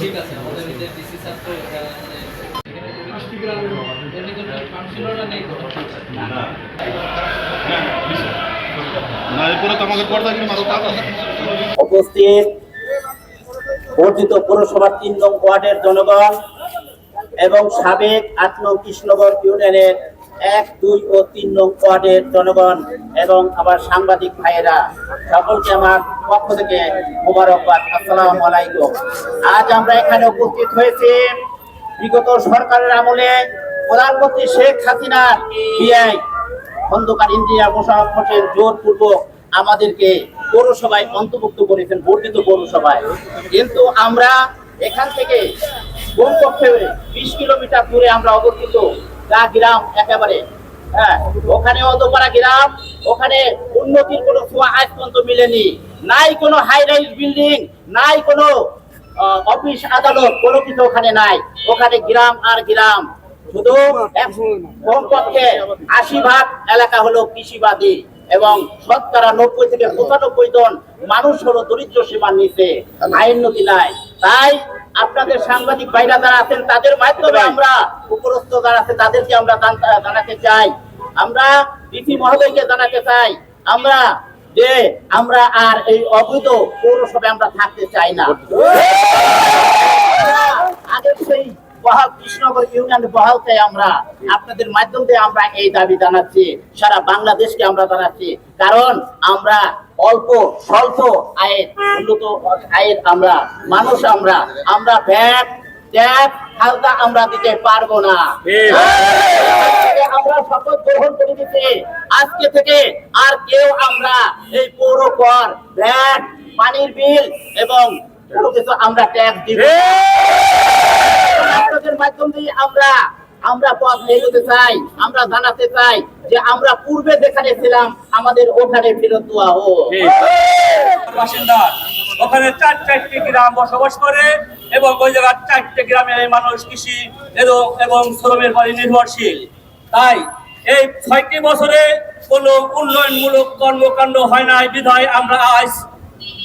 ঠিক আছে আমাদের যে ডিসি কোনো কাউন্সিলররা নেই উপস্থিত বর্ধিত পৌরসভার তিন নং ওয়ার্ডের জনগণ এবং সাবেক আট নং কৃষ্ণনগর ইউনিয়নের এক, দুই ও তিন নং ওয়ার্ডের জনগণ এবং আমার সাংবাদিক ভাইয়েরা, সকলকে আমার পক্ষ থেকে মোবারকবাদ। আসসালামু আলাইকুম। আজ আমরা এখানে উপস্থিত হয়েছি বিগত সরকারের আমলে প্রধানমন্ত্রী শেখ হাসিনার বিআই খন্দকার ইন্ডিয়া মোশারফ হোসেন জোরপূর্বক আমাদেরকে পৌরসভায় অন্তর্ভুক্ত করেছেন বর্ধিত পৌরসভায়। কিন্তু আমরা এখান থেকে কমপক্ষে বিশ কিলোমিটার দূরে আমরা অবস্থিত যা গ্রাম একেবারে। হ্যাঁ ওখানে অদপাড়া গ্রাম, ওখানে উন্নতির কোনো ছোঁয়া আজ পর্যন্ত মিলেনি। নাই কোনো হাই রাইজ বিল্ডিং নাই কোনো অফিস আদালত, কোনো কিছু ওখানে নাই। ওখানে গ্রাম আর গ্রাম। শুধু কমপক্ষে আশি ভাগ এলাকা হলো কৃষিবাদী এবং শতকরা নব্বই থেকে পঁচানব্বই জন মানুষ হলো দরিদ্র সীমার নিচে। আইন নথি নাই। তাই আপনাদের সাংবাদিক ভাইরা যারা আছেন, তাদের মাধ্যমে আমরা উপরস্থ যারা আছে, তাদেরকে আমরা জানাতে চাই। আমরা ডিসি মহোদয়কে জানাতে চাই। আমরা যে আমরা আর এই অবৈধ পৌরসভায় আমরা থাকতে চাই না আগের সেই বহাল কৃষ্ণনগর ইউনিয়ন বহাল চাই আমরা আপনাদের মাধ্যম দিয়ে আমরা এই দাবি জানাচ্ছি সারা বাংলাদেশকে আমরা জানাচ্ছি। কারণ আমরা অল্প স্বল্প আয়ের উন্নত আয়ের আমরা মানুষ আমরা আমরা ভ্যাট ট্যাক্স হালকা আমরা দিতে পারব না। আজকে আমরা শপথ গ্রহণ করে দিতে আজকে থেকে আর কেউ আমরা এই পৌর কর ভ্যাট পানির বিল এবং আমরা ট্যাক্স দিব মাধ্যম আমরা আমরা পথ এগোতে চাই, আমরা জানাতে চাই যে আমরা পূর্বে যেখানে ছিলাম, আমাদের ওখানে ফেরত দেওয়া হোক। ওখানে চার চারটি গ্রাম বসবাস করে এবং ওই জায়গার চারটি গ্রামে মানুষ কৃষি এবং শ্রমের পরে নির্ভরশীল। তাই এই ছয়টি বছরে কোনো উন্নয়নমূলক কর্মকাণ্ড হয় নাই। বিধায় আমরা আজ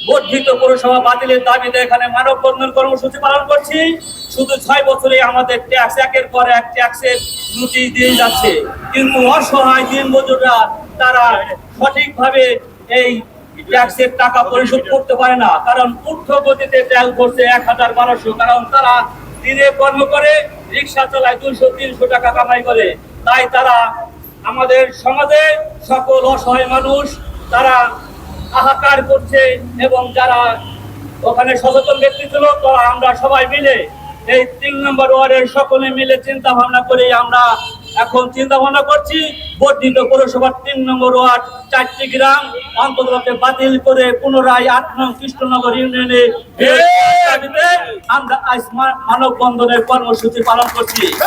বর্ধিত পৌরসভা বাতিলের দাবিতে এখানে মানববন্ধন কর্মসূচি পালন করছি। শুধু ছয় বছরে আমাদের ট্যাক্স, একের পর এক ট্যাক্সের নোটিশ দিয়ে যাচ্ছে। কিন্তু অসহায় দিন দিনমজুররা, তারা সঠিকভাবে এই ট্যাক্সের টাকা পরিশোধ করতে পারে না। কারণ ঊর্ধ্ব গতিতে ট্যাক্স ভরছে এক হাজার বারোশো। কারণ তারা দিনে কর্ম করে, রিক্সা চালায় দুইশো, তিনশো টাকা কামাই করে। তাই তারা আমাদের সমাজে সকল অসহায় মানুষ, তারা হাহাকার করছে এবং যারা ওখানে সচেতন ব্যক্তি ছিল তারা আমরা সবাই মিলে এই তিন নম্বর ওয়ার্ডের সকলে মিলে চিন্তা ভাবনা করে আমরা এখন চিন্তা ভাবনা করছি বর্ধিত পৌরসভার তিন নম্বর ওয়ার্ড চারটি গ্রাম অন্তর্গত বাতিল করে পুনরায় আট নং কৃষ্ণনগর ইউনিয়নে আমরা আজ মানববন্ধনের কর্মসূচি পালন করছি।